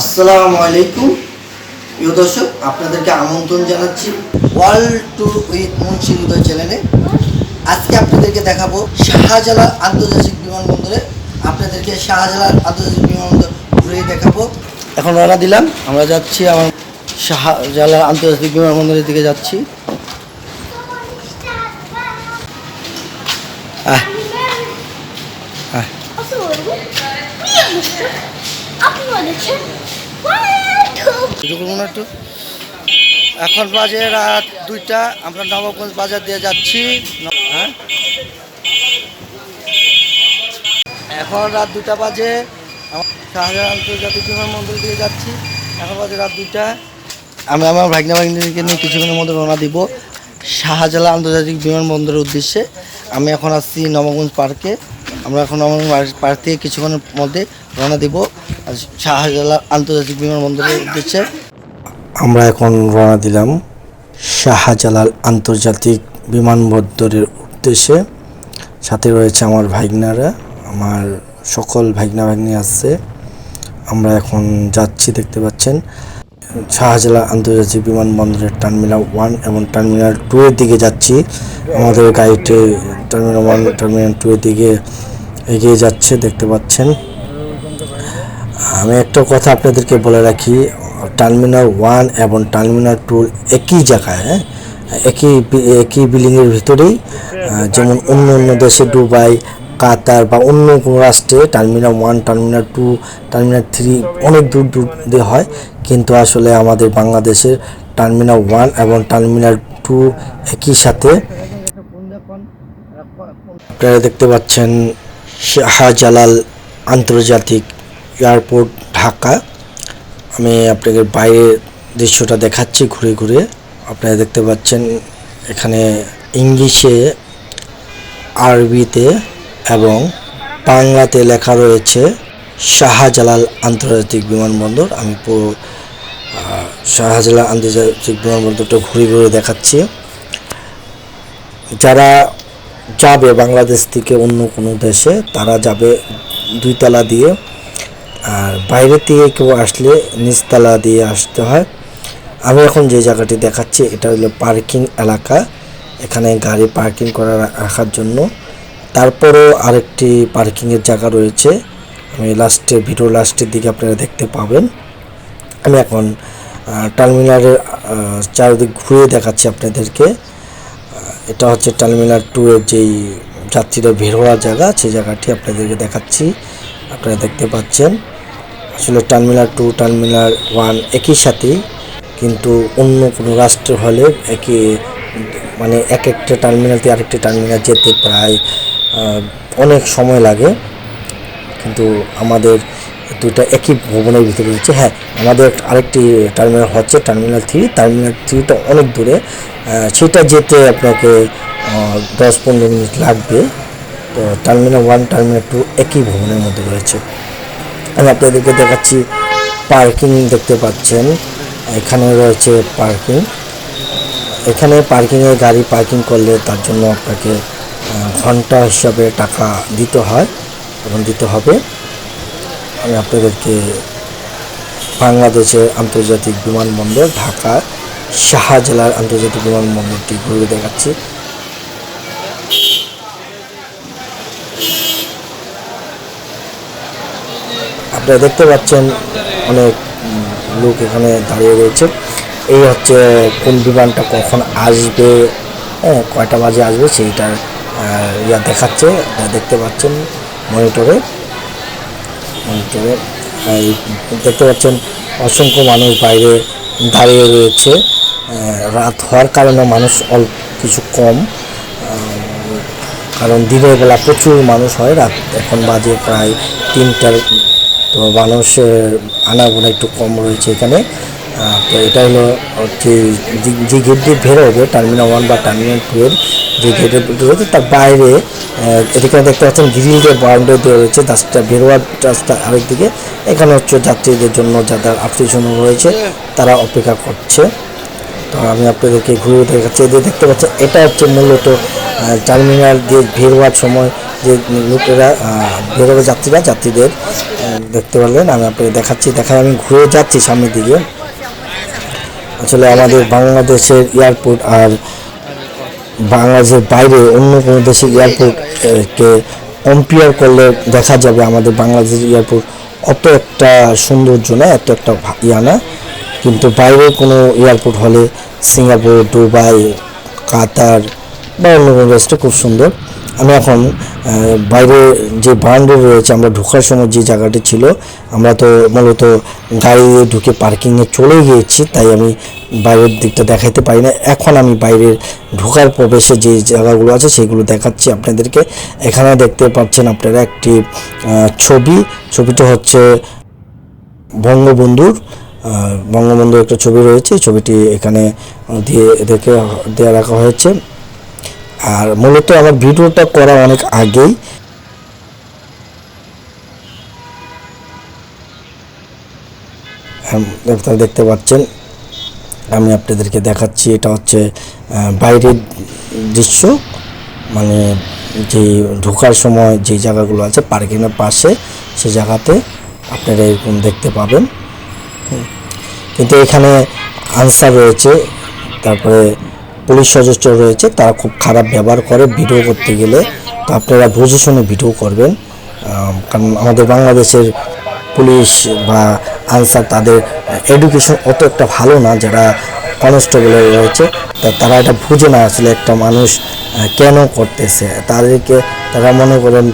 আসসালামু আলাইকুম। প্রিয় দর্শক, আপনাদেরকে আমন্ত্রণ জানাচ্ছি world tour with Munshi Hridoy চ্যানেলে। আজকে আপনাদেরকে দেখাবো শাহজালাল আন্তর্জাতিক বিমানবন্দরে। আপনাদেরকে শাহজালাল আন্তর্জাতিক বিমানবন্দর ঘুরে দেখাবো। এখন রওনা দিলাম। আমরা যাচ্ছি আমার শাহজালাল আন্তর্জাতিক বিমানবন্দরের দিকে যাচ্ছি। এখন বাজে রাত দুইটা, আমরা নবগঞ্জ বাজার দিয়ে যাচ্ছি। হ্যাঁ? এখন রাত দুটা বাজে শাহজাহান আন্তর্জাতিক বিমানবন্দর দিয়ে যাচ্ছি। এখন বাজে রাত দুইটা। আমি আমার ভাগ্না ভাগ্নিকে নিয়ে কিছুক্ষণের মধ্যে রওনা দিব। শাহজালাল আন্তর্জাতিক বিমানবন্দরের উদ্দেশ্যে। আমি এখন আসছি নবগঞ্জ পার্কে। আমরা এখন আমার পার্ক- থেকে কিছুক্ষণের মধ্যে রওনা দিব। শাহজালাল আন্তর্জাতিক বিমানবন্দরের উদ্দেশ্যে। আমরা এখন রওনা দিলাম শাহজালাল আন্তর্জাতিক বিমানবন্দরের উদ্দেশ্যে। সাথে রয়েছে আমার ভাইগনারা আমার সকল ভাইগনা ভাগ্নি আছে। আমরা এখন যাচ্ছি, দেখতে পাচ্ছেন। শাহজালাল আন্তর্জাতিক বিমানবন্দরের টার্মিনাল ওয়ান এবং টার্মিনাল টু এর দিকে যাচ্ছি। আমাদের গাড়িতে টার্মিনাল ওয়ান, টার্মিনাল টু এর দিকে এগিয়ে যাচ্ছে, দেখতে পাচ্ছেন। আমি একটা কথা আপনাদেরকে বলে রাখি, টার্মিনাল ওয়ান এবং টার্মিনাল টু একই জায়গায় হ্যাঁ? একই একই বিল্ডিংয়ের ভিতরেই যেমন অন্য অন্য দেশে দুবাই, কাতার বা অন্য কোনো রাষ্ট্রে terminal one, terminal two, terminal three অনেক দূর দূর দিয়ে হয়। কিন্তু আসলে আমাদের বাংলাদেশের টার্মিনাল ওয়ান এবং টার্মিনাল টু একই সাথে, আপনারা দেখতে পাচ্ছেন শাহজালাল আন্তর্জাতিক এয়ারপোর্ট, ঢাকা। আমি আপনাকে বাইরের দৃশ্যটা দেখাচ্ছি ঘুরে ঘুরে। আপনারা দেখতে পাচ্ছেন এখানে ইংলিশে, আরবিতে এবং বাংলাতে লেখা রয়েছে, শাহজালাল আন্তর্জাতিক বিমানবন্দর। আমি পুরো শাহজালাল আন্তর্জাতিক বিমানবন্দরটা ঘুরে ঘুরে দেখাচ্ছি। যারা যাবে বাংলাদেশ থেকে অন্য কোনো দেশে, তারা যাবে দুইতলা দিয়ে। আর বাইরে থেকে কেউ আসলে নিচতলা দিয়ে আসতে হয়। আমি এখন যে জায়গাটি দেখাচ্ছি, এটা হলো পার্কিং এলাকা। এখানে গাড়ি পার্কিং করা রাখার জন্য। তারপরেও আরেকটি পার্কিংয়ের জায়গা রয়েছে। আমি লাস্টে ভিডিও লাস্টের দিকে আপনারা দেখতে পাবেন। আমি এখন টার্মিনালের চারিদিক ঘুরে দেখাচ্ছি আপনাদেরকে। এটা হচ্ছে টার্মিনাল টু এর যেই যাত্রীরা বের হওয়ার জায়গা, সেই জায়গাটি আপনাদেরকে দেখাচ্ছি। আপনারা দেখতে পাচ্ছেন। আসলে টার্মিনাল টু টার্মিনাল ওয়ান একই সাথেই কিন্তু অন্য কোনো রাষ্ট্র হলে একে মানে এক একটা টার্মিনাল থেকে আরেকটা টার্মিনাল যেতে প্রায় অনেক সময় লাগে। কিন্তু আমাদের দুইটা একই ভবনের ভিতরে রয়েছে। হ্যাঁ আমাদের আরেকটি টার্মিনাল হচ্ছে টার্মিনাল থ্রি টার্মিনাল থ্রিটা অনেক দূরে। সেটা যেতে আপনাকে দশ পনেরো মিনিট লাগবে। তো টার্মিনাল ওয়ান টার্মিনাল টু একই ভবনের মধ্যে রয়েছে। আমি আপনাদেরকে দেখাচ্ছি পার্কিং দেখতে পাচ্ছেন। এখানে রয়েছে পার্কিং এখানে পার্কিংয়ে গাড়ি পার্কিং করলে তার জন্য আপনাকে ঘণ্টা হিসাবে টাকা দিতে হয় এবং দিতে হবে। আমি আপনাদেরকে বাংলাদেশের আন্তর্জাতিক বিমানবন্দর ঢাকা শাহজালাল আন্তর্জাতিক বিমানবন্দরটি ঘুরে দেখাচ্ছি। আপনারা দেখতে পাচ্ছেন অনেক লোক এখানে দাঁড়িয়ে রয়েছে। এই হচ্ছে কোন বিমানটা কখন আসবে হ্যাঁ কয়টা বাজে আসবে সেইটার ইয়া দেখাচ্ছে। দেখতে পাচ্ছেন মনিটরে। দেখতে পাচ্ছেন অসংখ্য মানুষ বাইরে দাঁড়িয়ে রয়েছে। রাত হওয়ার কারণে মানুষ অল্প কিছু কম। কারণ দিনের বেলা প্রচুর মানুষ হয়, রাত এখন বাজে প্রায় তিনটার। তো মানুষের আনাগোনা একটু কম রয়েছে এখানে। তো এটা হলো হচ্ছে যে- গেট দিয়ে বের হবে টার্মিনাল ওয়ান বা টার্মিনাল টু এর যে গেটের রয়েছে, তার বাইরে এদিকে দেখতে পাচ্ছেন গ্রিল দিয়ে বাউন্ডারি দেওয়া রয়েছে রাস্তা বেরোয়ার রাস্তা আরেকদিকে। এখানে হচ্ছে যাত্রীদের জন্য যাদের আত্মীয় রয়েছে, তারা অপেক্ষা করছে। তো আমি আপনাদেরকে ঘুরে দেখাচ্ছি। এদের দেখতে পাচ্ছেন, এটা হচ্ছে মূলত টার্মিনাল দিয়ে হওয়ার সময় যে লোকেরা বেরোবে যাত্রীরা, যাত্রীদের দেখতে পারলেন, আমি আপনাকে দেখাচ্ছি। দেখায় আমি ঘুরে যাচ্ছি সামনের দিকে। আসলে আমাদের বাংলাদেশের এয়ারপোর্ট আর বাংলাদেশের বাইরে অন্য কোনো দেশের এয়ারপোর্টকে কম্পেয়ার করলে দেখা যাবে আমাদের বাংলাদেশের এয়ারপোর্ট অত একটা সৌন্দর্য না, এত একটা ইয়া না। কিন্তু বাইরে কোনো এয়ারপোর্ট হলে সিঙ্গাপুর, দুবাই, কাতার বা অন্য কোনো দেশটা খুব সুন্দর। আমি এখন বাইরে যে বাউন্ডারি রয়েছে, আমরা ঢোকার সময় যে জায়গাটি ছিল, আমরা তো মূলত গাড়ি ঢুকে পার্কিংয়ে চলে গিয়েছি, তাই আমি বাইরের দিকটা দেখাইতে পারি না। এখন আমি বাইরের ঢোকার প্রবেশে যে জায়গাগুলো আছে, সেগুলো দেখাচ্ছি আপনাদেরকে। এখানে দেখতে পাচ্ছেন আপনারা একটি ছবি। ছবিটা হচ্ছে বঙ্গবন্ধুর বঙ্গবন্ধুর একটা ছবি রয়েছে। ছবিটি এখানে দিয়ে, এদেরকে দেওয়া রাখা হয়েছে। আর মূলত আমার ভিডিওটা করা অনেক আগেই। আপনারা দেখতে পাচ্ছেন, আমি আপনাদেরকে দেখাচ্ছি, এটা হচ্ছে বাইরের দৃশ্য মানে যে ঢোকার সময় যে জায়গাগুলো আছে পার্কিংয়ের পাশে, সে জায়গাতে আপনারা এরকম দেখতে পাবেন। কিন্তু এখানে আনসার রয়েছে, তারপরে পুলিশ সদস্য রয়েছে, তারা খুব খারাপ ব্যবহার করে ভিডিও করতে গেলে। তো আপনারা বুঝে শুনে ভিডিও করবেন। কারণ আমাদের বাংলাদেশের পুলিশ বা আনসার তাদের এডুকেশন অত একটা ভালো না, যারা কনস্টেবলে রয়েছে, তা তারা এটা বুঝে না আসলে একটা মানুষ কেন করতেছে। তাদেরকে তারা মনে করেন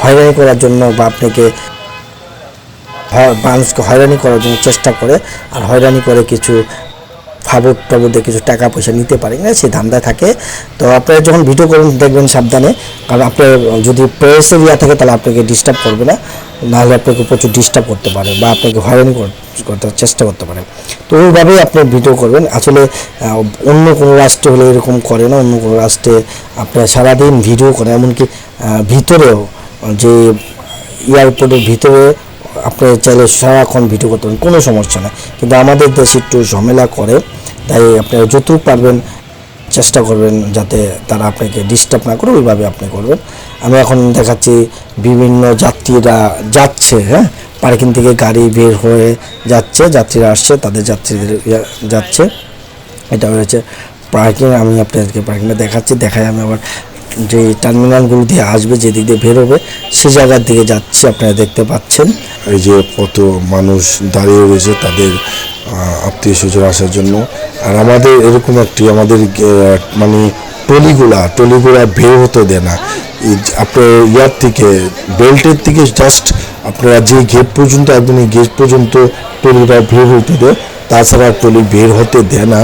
হয়রানি করার জন্য বা আপনাকে মানুষকে হয়রানি করার জন্য চেষ্টা করে, আর হয়রানি করে কিছু ফাবর টাবুর কিছু টাকা পয়সা নিতে পারে না সেই ধান্দায় থাকে। তো আপনারা যখন ভিডিও করুন, দেখবেন সাবধানে। কারণ আপনার যদি প্রেস এরিয়া থাকে, তাহলে আপনাকে ডিস্টার্ব করবে না। নাহলে আপনাকে প্রচুর ডিস্টার্ব করতে পারে বা আপনাকে হয়রানি করতে, চেষ্টা করতে পারে। তো ওইভাবেই আপনি ভিডিও করবেন। আসলে অন্য কোনো রাষ্ট্রে হলে এরকম করে না, অন্য কোনো রাষ্ট্রে আপনার সারাদিন ভিডিও করে এমনকি ভিতরেও যে এয়ারপোর্টের ভিতরে আপনি চাইলে সারাক্ষণ ভিডিও করতে পারেন, কোনো সমস্যা নেই। কিন্তু আমাদের দেশে একটু ঝামেলা করে। তাই আপনারা যতটুকু পারবেন চেষ্টা করবেন যাতে তারা আপনাকে ডিস্টার্ব না করে ওইভাবে আপনি করবেন। আমি এখন দেখাচ্ছি বিভিন্ন যাত্রীরা যাচ্ছে হ্যাঁ? পার্কিং থেকে গাড়ি বের হয়ে যাচ্ছে, যাত্রীরা আসছে, তাদের যাত্রীদের যাচ্ছে। এটা হয়েছে পার্কিং আমি আপনাদেরকে পার্কিংটা দেখাচ্ছি, দেখাই আমি আবার যে টার্মিনালগুলো দিয়ে আসবে, যেদিক দিয়ে বেরোবে, সে জায়গার দিকে যাচ্ছি, আপনারা দেখতে পাচ্ছেন। এই যে কত মানুষ দাঁড়িয়ে রয়েছে তাদের আত্মীয় স্বজন আসার জন্য। আর আমাদের এরকম একটি, আমাদের মানে টলিগুলা টলিগুলা বের হতে দেয় না। আপনার ইয়ার থেকে, বেল্টের থেকে জাস্ট আপনারা যে গেট পর্যন্ত, একদম গেট পর্যন্ত টলিটা বের হতে দেয়, তাছাড়া টলি বের হতে দেয় না।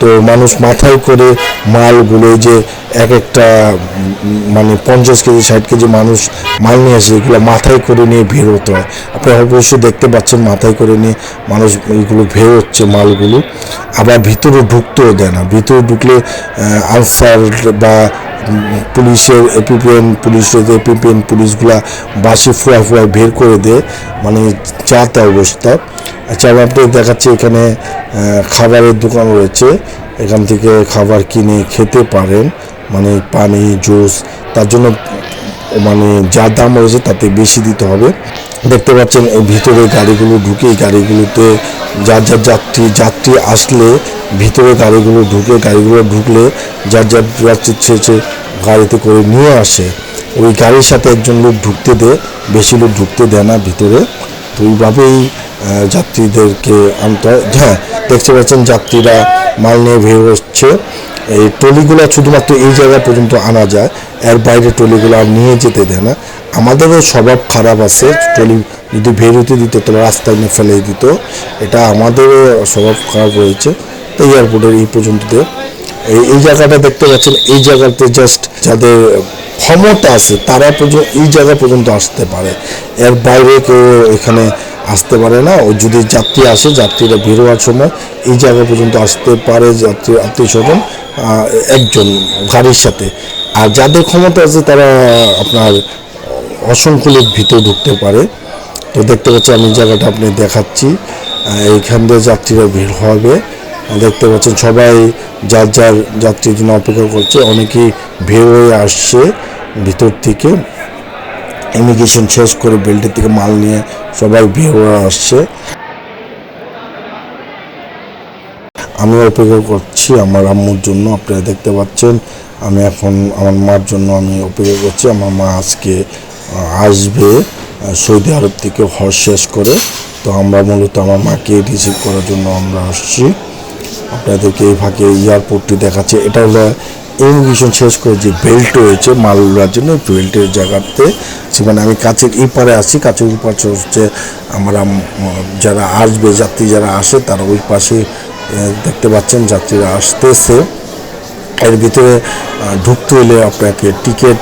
তো মানুষ মাথায় করে মালগুলো যে এক একটা মানে পঞ্চাশ কেজি, ষাট কেজি মানুষ মাল নিয়ে আসে, এগুলো মাথায় করে নিয়ে ভিড় হতে হয়। আপনারা অবশ্যই দেখতে পাচ্ছেন, মাথায় করে নিয়ে মানুষ এগুলো ভেড় হচ্ছে মালগুলো। আবার ভিতরে ঢুকতেও দেয় না। ভিতরে ঢুকলে আনসার বা পুলিশের এপিপিএন পুলিশের এপিপিএন পুলিশগুলা বাসে ফুয়া ফুয়া বের করে দেয়। মানে যা তা অবস্থা। আচ্ছা আমি আপনাকে দেখাচ্ছি এখানে খাবারের দোকান রয়েছে। এখান থেকে খাবার কিনে খেতে পারেন। মানে পানি, জুস, তার জন্য মানে যা দাম রয়েছে তাতে বেশি দিতে হবে। দেখতে পাচ্ছেন ভিতরে গাড়িগুলো ঢুকে গাড়িগুলোতে যার যার যাত্রী যাত্রী আসলে ভিতরে গাড়িগুলো ঢুকে, গাড়িগুলো ঢুকলে যার যার যাত্রী ছেড়ে গাড়িতে করে নিয়ে আসে। ওই গাড়ির সাথে একজন লোক ঢুকতে দেয় বেশি লোক ঢুকতে দেয় না ভিতরে। তো ওইভাবেই যাত্রীদেরকে আনতে হয়। হ্যাঁ দেখতে পাচ্ছেন যাত্রীরা মাল নিয়ে বের হচ্ছে। এই ট্রলিগুলো শুধুমাত্র এই জায়গা পর্যন্ত আনা যায়। এর বাইরে ট্রলিগুলো আর নিয়ে যেতে দেয় না। আমাদেরও স্বভাব খারাপ আছে ট্রলি যদি বের হতে দিত তাহলে রাস্তায় নিয়ে ফেলে দিত। এটা আমাদের স্বভাব খারাপ রয়েছে। তো এয়ারপোর্টের এই পর্যন্ত এই এই জায়গাটা দেখতে পাচ্ছেন, এই জায়গাতে জাস্ট যাদের ক্ষমতা আছে, তারা পর্যন্ত, এই জায়গা পর্যন্ত আসতে পারে। এর বাইরে কেউ এখানে আসতে পারে না। ও যদি যাত্রী আসে, যাত্রীরা বের হওয়ার সময় এই জায়গা পর্যন্ত আসতে পারে যাত্রী আত্মীয় স্বজন একজন গাড়ির সাথে। আর যাদের ক্ষমতা আছে, তারা আপনার অসংখ্য লোক ভিতরে ঢুকতে পারে। তো দেখতে পাচ্ছি আমি জায়গাটা আপনি দেখাচ্ছি। এইখান দিয়ে যাত্রীরা ভিড় হবে। দেখতে পাচ্ছেন সবাই যার যার যাত্রীর জন্য অপেক্ষা করছে, অনেকেই বের হয়ে আসছে ভিতর থেকে। ইমিগ্রেশন শেষ করে বেল্টের থেকে মাল নিয়ে সবাই বের হয়ে আসছে। আমি অপেক্ষা করছি আমার আম্মুর জন্য, আপনারা দেখতে পাচ্ছেন। আমি এখন আমার মার জন্য আমি অপেক্ষা করছি। আমার মা আজকে আসবে সৌদি আরব থেকে হজ শেষ করে। তো আমরা মূলত আমার মাকে রিসিভ করার জন্য আমরা আসছি। আপনাদেরকে এই ফাঁকে এয়ারপোর্টটি দেখাচ্ছে। এটা হলো ইমিগ্রেশন শেষ করে যে বেল্ট রয়েছে, মাল উড়ার জন্য বেল্টের জায়গাতে। সেখানে আমি কাছের এই পারে আছি। কাছের এই পাশে হচ্ছে আমরা যারা আসবে, যাত্রী যারা আসে, তারা ওই পাশে দেখতে পাচ্ছেন, যাত্রীরা আসতেছে। এর ভিতরে ঢুকতে হলে আপনাকে টিকিট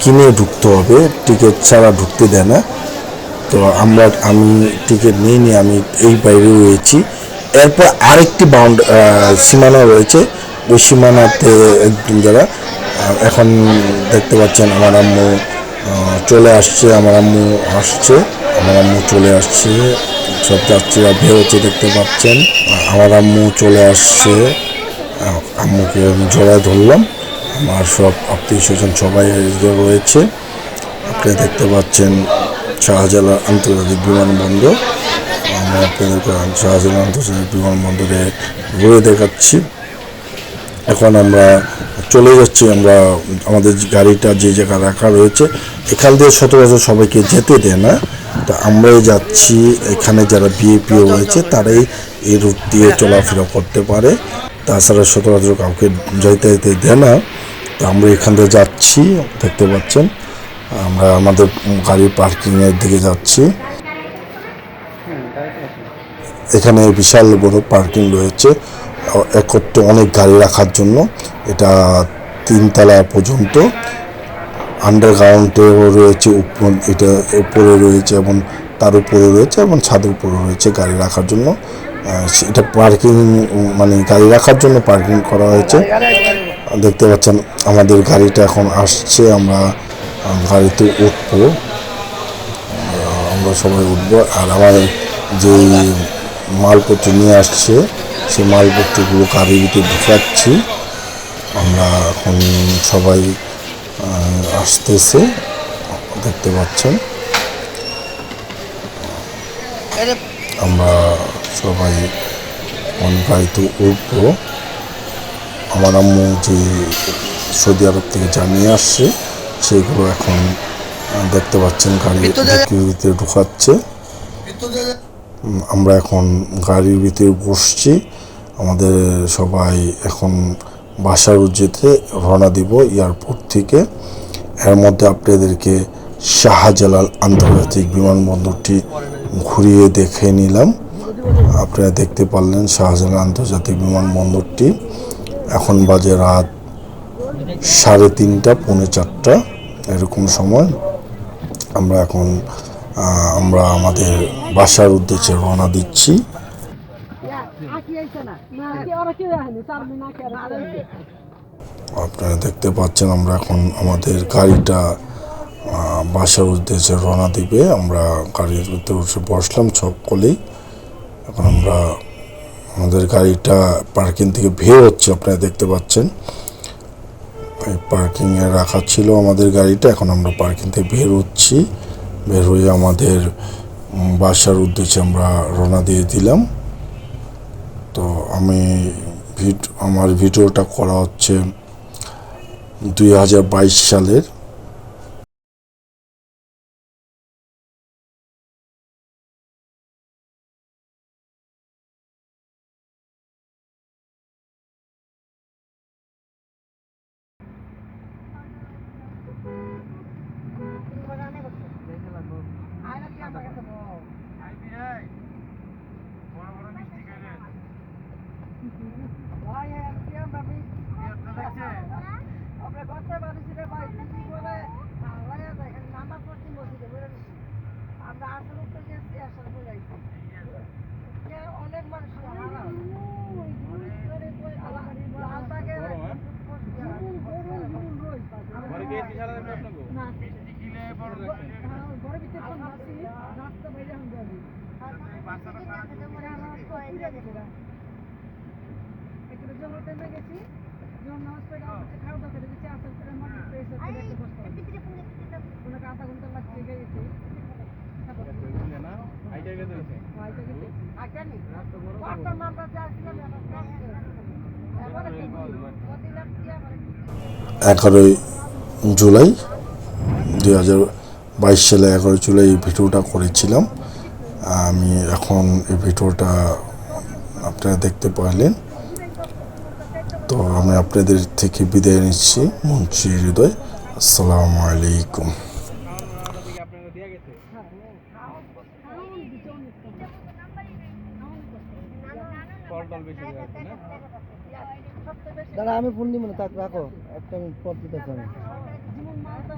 কিনে ঢুকতে হবে। টিকিট ছাড়া ঢুকতে দেয় না। তো আমরা, আমি টিকিট নিয়ে নিয়ে আমি এই বাইরে রয়েছি। এরপর আরেকটি বাউন্ড সীমানা রয়েছে। ওই সীমানাতে একদম যারা এখন দেখতে পাচ্ছেন আমার আম্মু চলে আসছে, আমার আম্মু আসছে, আমার আম্মু চলে আসছে, সব যাত্রীরা বেরোচ্ছে দেখতে পাচ্ছেন। আমার আম্মু চলে আসছে। আম্মুকে আমি জড়ায় ধরলাম। আমার সব আত্মীয় স্বজন সবাই রয়েছে। আপনি দেখতে পাচ্ছেন শাহজালাল আন্তর্জাতিক বিমানবন্দর। আমরা আপনাদেরকে শাহজালাল আন্তর্জাতিক বিমানবন্দরে ঘুরে দেখাচ্ছি। এখন আমরা চলে যাচ্ছি। আমরা আমাদের গাড়িটা যে জায়গায় রাখা রয়েছে, এখান দিয়ে সচরাচর সবাইকে যেতে দেয় না। তো আমরাই যাচ্ছি। এখানে যারা বিএপিও রয়েছে, তারাই এই রুট দিয়ে চলাফেরা করতে পারে। তাছাড়া সচরাচর কাউকে যাইতে যেতে দেয় না। তো আমরা এখান দিয়ে যাচ্ছি, দেখতে পাচ্ছেন। আমরা আমাদের গাড়ির পার্কিংয়ের দিকে যাচ্ছি। এখানে বিশাল বড় পার্কিং রয়েছে। একত্রে অনেক গাড়ি রাখার জন্য। এটা তিনতলা পর্যন্ত। আন্ডারগ্রাউন্ডেও রয়েছে উপ- এটা উপরে রয়েছে এবং তার উপরে রয়েছে এবং ছাদের উপরে রয়েছে গাড়ি রাখার জন্য। এটা পার্কিং মানে গাড়ি রাখার জন্য পার্কিং করা হয়েছে। দেখতে পাচ্ছেন আমাদের গাড়িটা এখন আসছে আমরা গাড়িতে উঠবো। আমরা সবাই উঠবো। আর আমার যে মালপত্র নিয়ে আসছে সেই মালপত্রগুলো গাড়ির ভিতরে ঢুকাচ্ছি। আমরা এখন সবাই আসতেছে দেখতে পাচ্ছেন। আমরা সবাই এখন গাড়িতে উঠবো। আমার আম্মু যে সৌদি আরব থেকে জানিয়ে আসছে সেগুলো এখন দেখতে পাচ্ছেন গাড়ি ভিতরে ঢুকাচ্ছে। আমরা এখন গাড়ির ভিতরে বসছি। আমাদের সবাই এখন বাসার যেতে রওনা দিব এয়ারপোর্ট থেকে। এর মধ্যে আপনাদেরকে শাহজালাল আন্তর্জাতিক বিমানবন্দরটি ঘুরিয়ে দেখে নিলাম। আপনারা দেখতে পারলেন শাহজালাল আন্তর্জাতিক বিমানবন্দরটি। এখন বাজে রাত সাড়ে তিনটা, পৌনে চারটা, এরকম সময়। আমরা এখন আমরা আমাদের বাসার উদ্দেশ্যে রওনা দিচ্ছি। আপনারা দেখতে পাচ্ছেন আমরা এখন আমাদের গাড়িটা বাসার উদ্দেশ্যে রওনা দিবে। আমরা গাড়ির ভিতরে বসলাম সকলেই এখন আমরা আমাদের গাড়িটা পার্কিং থেকে বের হচ্ছে, আপনারা দেখতে পাচ্ছেন। এই পার্কিংয়ে রাখা ছিল আমাদের গাড়িটা, এখন আমরা পার্কিং থেকে বের হচ্ছি। বের হয়ে আমাদের বাসার উদ্দেশ্যে আমরা রওনা দিয়ে দিলাম। তো আমি আমার ভিডিওটা করা হচ্ছে দুই হাজার বাইশ হাজার বাইশ সালের অনেক মানুষ জন্য ট্রেনে গেছি যখন নামাজ পড়ে আসছে খাওয়া দাওয়া করে গেছি আসার পরে আমার এগারোই জুলাই দুই হাজার বাইশ সালে এগারোই জুলাই এই ভিডিওটা করেছিলাম। আমি এখন এই ভিডিওটা আপনারা দেখতে পারলেন। তো আমি আপনাদের থেকে বিদায় নিচ্ছি। মুন্সি হৃদয়, আসসালামু আলাইকুম। দাদা আমি ফোন দিব না তাক রাখো। একটা পর জীবন মালটা